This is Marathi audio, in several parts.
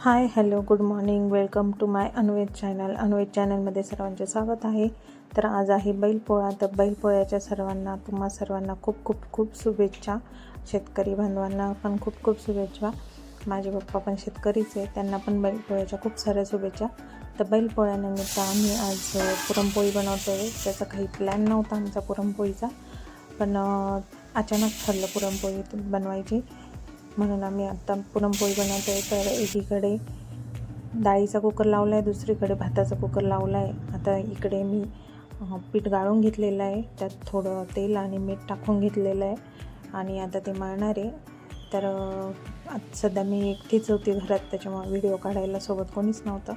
Hi hello good morning. Welcome to my अनवेज channel. अनवेज चॅनलमध्ये सर्वांचे स्वागत आहे. तर आज आहे बैलपोळा. तर बैलपोळ्याच्या सर्वांना तुम्हा सर्वांना खूप खूप खूप शुभेच्छा. शेतकरी बांधवांना पण खूप खूप शुभेच्छा. माझे पप्पा पण शेतकरीच आहे त्यांना पण बैलपोळ्याच्या खूप साऱ्या शुभेच्छा. तर बैलपोळ्यानिमित्त आम्ही आज पुरणपोळी बनवतो आहे त्याचा काही प्लॅन नव्हता आमचा पुरणपोळीचा. पण अचानक ठरलं पुरणपोळी बनवायची. म्हणून आम्ही आत्ता पुरणपोळी बनवतो आहे तर एकीकडे डाळीचा कुकर लावला आहे दुसरीकडे भाताचा कुकर लावला आहे आता इकडे मी पीठ गाळून घेतलेलं आहे. त्यात थोडं तेल आणि मीठ टाकून घेतलेलं आहे. आणि आता ते मळणार आहे. तर आज सध्या मी एकटीच होती घरात त्याच्यामुळे व्हिडिओ काढायला सोबत कोणीच नव्हतं.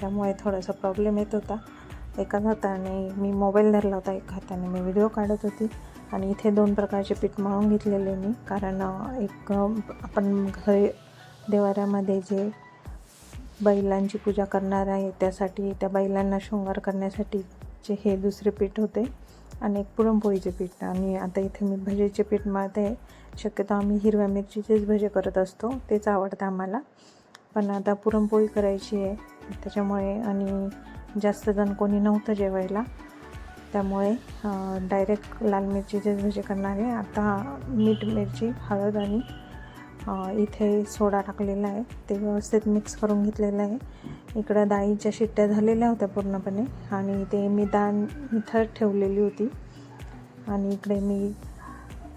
त्यामुळे थोडासा प्रॉब्लेम येत होता. एका हाताने मी मोबाईल धरला होता एका हाताने मी व्हिडिओ काढत होती. आणि इथे दोन प्रकारचे पीठ मळून घेतलेले मी. कारण एक आपण घरी देवाऱ्यामध्ये जे बैलांची पूजा करणार आहे त्यासाठी त्या बैलांना शृंगार करण्यासाठी जे हे दुसरे पीठ होते आणि एक पुरणपोळीचे पीठ. आणि आता इथे मी भजेचे पीठ मळते. शक्यतो आम्ही हिरव्या मिरचीचेच भजे करत असतो. तेच आवडतं आम्हाला. पण आता पुरणपोळी करायची आहे. त्याच्यामुळे आणि जास्त जण कोणी नव्हतं जेवायला. त्यामुळे डायरेक्ट लाल मिरचीचेच भजे करणार आहे आता मीठ मिरची हळद आणि इथे सोडा टाकलेला आहे. ते व्यवस्थित मिक्स करून घेतलेलं आहे. इकडं डाळीच्या शिट्ट्या झालेल्या होत्या पूर्णपणे आणि ते मी दाण इथं ठेवलेली होती. आणि इकडे मी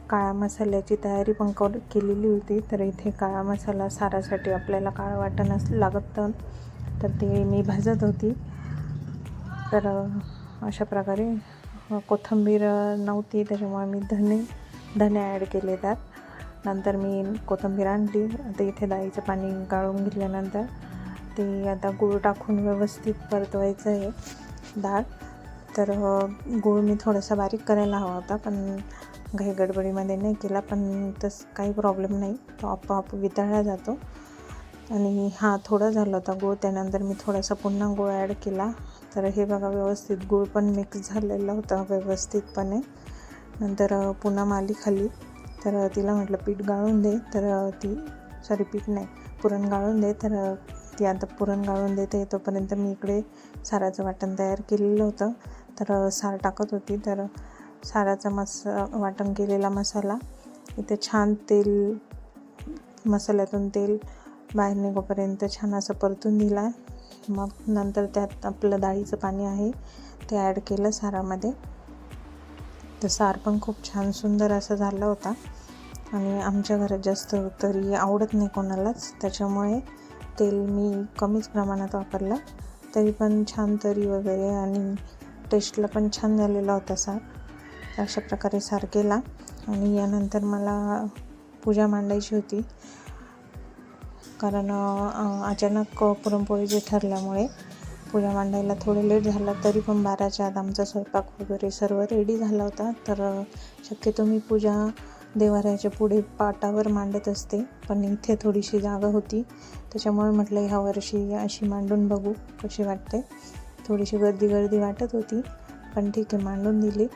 काळा मसाल्याची तयारी पण कर केलेली होती. तर इथे काळा मसाला सारासाठी आपल्याला काळं वाटण लागत लागतं तर ते मी भाजत होती. तर अशा प्रकारे कोथंबीर कोथिंबीर नव्हती त्याच्यामुळे मी धने धने ॲड केले त्यात. नंतर मी कोथिंबीर आणली. आता इथे डाळीचं पाणी गाळून घेतल्यानंतर ते आता गूळ टाकून व्यवस्थित परतवायचं आहे डाळ. तर गूळ मी थोडासा बारीक करायला हवा होता पण घाई गडबडीमध्ये नाही केला. पण तसं काही प्रॉब्लेम नाही. तो आपोआप वितळला जातो. आणि हा थोडा झाला होता गूळ त्यानंतर मी थोडासा पुन्हा गूळ ॲड केला. तर हे बघा व्यवस्थित गूळ पण मिक्स झालेला होता व्यवस्थितपणे. नंतर पुन्हा माली खाली तर तिला म्हटलं पीठ गाळून दे. तर ती सॉरी पीठ नाही पुरण गाळून दे. तर ती आता पुरण गाळून देते. तोपर्यंत मी इकडे साराचं वाटण तयार केलेलं होतं. तर सार टाकत होती. तर साराचा मसा वाटण केलेला मसाला. इथे छान तेल मसाल्यातून तेल बाहेर निघोपर्यंत छान असं परतून दिला. मग नंतर त्यात आपलं डाळीचं पाणी आहे ते ॲड केलं सारामध्ये. तर सार पण खूप छान सुंदर असं झाला होता. आणि आमच्या घरात जास्त तरी आवडत नाही कोणालाच. त्याच्यामुळे तेल मी कमीच प्रमाणात वापरलं. तरी पण छान तरी वगैरे आणि टेस्टला पण छान झालेला होता सार. अशा प्रकारे सार केला. आणि यानंतर मला पूजा मांडायची होती. कारण अचानक पुरणपोळी जे ठरल्यामुळे पूजा मांडायला थोडं लेट झाला तरी पण बाराच्या आत आमचा स्वयंपाक वगैरे सर्व रेडी झाला होता. तर शक्यतो मी पूजा देवाऱ्याच्या पुढे पाटावर मांडत असते पण इथे थोडीशी जागा होती. त्याच्यामुळे म्हटलं ह्या वर्षी अशी मांडून बघू कशी वाटते. थोडीशी गर्दी गर्दी वाटत होती पण ठीक आहे मांडून दिली.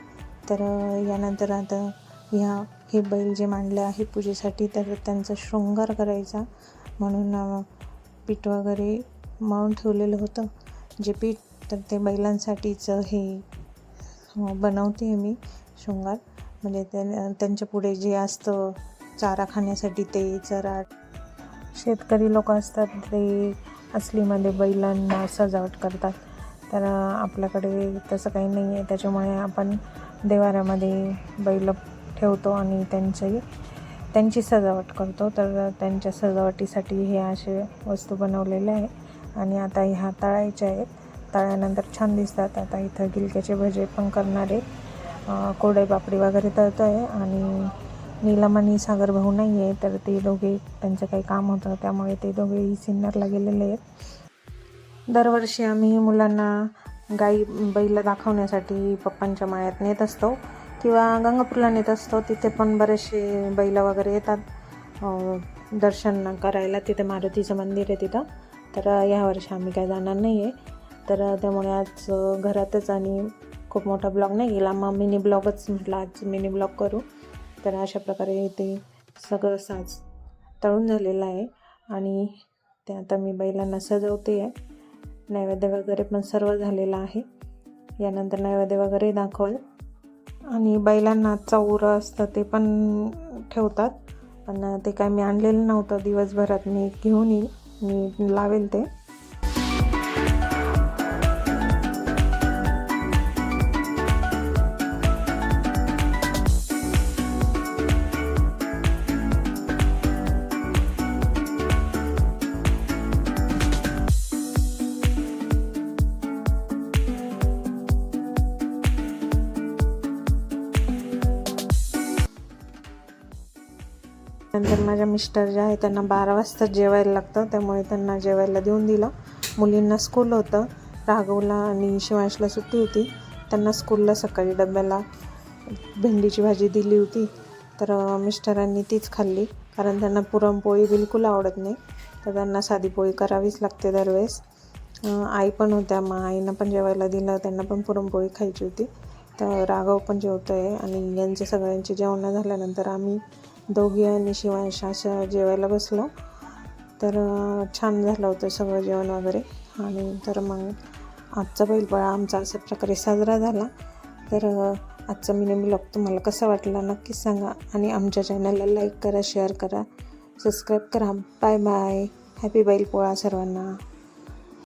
तर यानंतर आता ह्या हे बैल जे मांडले आहे पूजेसाठी तर त्यांचा शृंगार करायचा. म्हणून पीठ वगैरे मळून ठेवलेलं होतं. जे पीठ तर ते बैलांसाठीच हे हो, बनवते मी शृंगार. म्हणजे त्यां त्यांच्या पुढे जे असतं चारा खाण्यासाठी ते चारा शेतकरी लोक असतात ते असलीमध्ये बैलांना सजावट करतात. तर आपल्याकडे तसं काही नाही आहे त्याच्यामुळे आपण देवाऱ्यामध्ये बैल ठेवतो आणि त्यांची त्यांची सजावट करतो. तर त्यांच्या सजावटीसाठी हे असे वस्तू बनवलेले आहे. आणि आता ह्या तळायच्या आहेत. तळ्यानंतर छान दिसतात. आता इथं गिलक्याचे भजे पण करणार कोडे अ, पापडी वगैरे तळतो आहे आणि नीलम आणि सागर भाऊ नाही आहे तर ते दोघे त्यांचं काही काम होतं. त्यामुळे ते दोघेही सिन्नरला गेलेले आहेत. दरवर्षी आम्ही मुलांना गाई बैल दाखवण्यासाठी पप्पांच्या माळ्यात नेत असतो. किंवा गंगापूरला नेत असतो तिथे पण बरेचसे बैल वगैरे येतात. दर्शन करायला तिथे मारुतीचं मंदिर आहे तिथं. तर ह्या वर्षी आम्ही काय जाणार नाही आहे तर त्यामुळे आज घरातच आणि खूप मोठा ब्लॉग नाही गेला. मग मिनी ब्लॉगच म्हटलं आज मिनी ब्लॉग करू. तर अशा प्रकारे ते सगळं साज तळून झालेलं आहे. आणि ते आता मी बैलांना सजवते आहे. नैवेद्य वगैरे पण सर्व झालेलं आहे. यानंतर नैवेद्य वगैरे दाखवल. आणि बैलांना चौरं असतं ते पण ठेवतात. पण ते काय मी आणलेलं नव्हतं. दिवसभरात मी घेऊन येईल मी लावेल ते. नंतर माझ्या मिस्टर जे आहे त्यांना बारा वाजता जेवायला लागतं. त्यामुळे त्यांना जेवायला देऊन दिलं. मुलींना स्कूल होतं. राघवला आणि शिवांशला सुट्टी होती. त्यांना स्कूलला सकाळी डब्याला भेंडीची भाजी दिली होती. तर मिस्टरांनी तीच खाल्ली. कारण त्यांना पुरणपोळी बिलकुल आवडत नाही. तर त्यांना साधी पोळी करावीच लागते दरवेळेस. आई पण होत्या. मग आईनं पण जेवायला दिलं. त्यांना पण पुरणपोळी खायची होती. तर राघव पण जेवतो आहे आणि यांचे सगळ्यांची जेवणं झाल्यानंतर आम्ही दोघी आणि शिवांश असं जेवायला बसलो. तर छान झालं होतं सगळं जेवण वगैरे. आणि तर मग आजचा बैलपोळा आमचा अशा प्रकारे साजरा झाला. तर अं, आजचा मिनी ब्लॉग तुम्हाला कसा वाटला नक्कीच सांगा. आणि आमच्या चॅनलला लाईक करा शेअर करा सबस्क्राईब करा. बाय बाय हॅपी बैलपोळा सर्वांना.